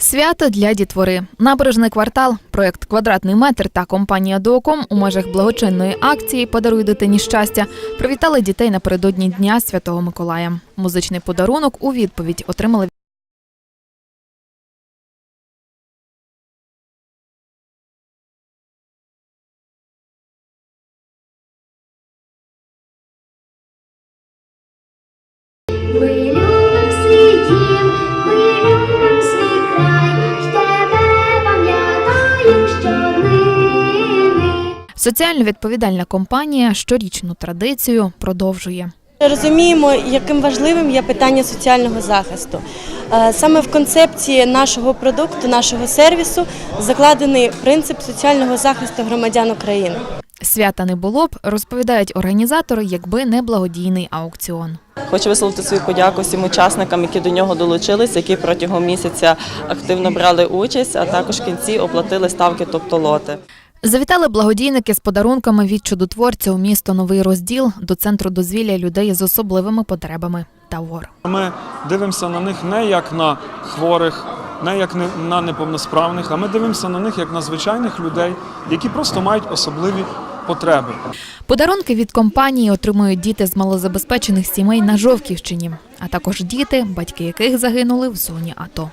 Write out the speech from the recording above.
Свято для дітвори. Набережний квартал, проект Квадратний метр та компанія Дооком у межах благочинної акції Подаруй дитині щастя привітали дітей напередодні Дня Святого Миколая. Музичний подарунок у відповідь отримали соціально відповідальна компанія щорічну традицію продовжує. Розуміємо, яким важливим є питання соціального захисту. Е, Саме в концепції нашого продукту, нашого сервісу закладений принцип соціального захисту громадян України. Свята не було б, розповідають організатори, якби не благодійний аукціон. Хочу висловити свою подяку всім учасникам, які до нього долучилися, які протягом місяця активно брали участь, а також в кінці оплатили ставки, тобто лоти. Завітали благодійники з подарунками від чудотворця у місто Новий Розділ до центру дозвілля людей з особливими потребами Тавор. Ми дивимося на них не як на хворих, не як на неповносправних, а ми дивимося на них як на звичайних людей, які просто мають особливі потреби. Подарунки від компанії отримують діти з малозабезпечених сімей на Жовківщині, а також діти, батьки яких загинули в зоні АТО.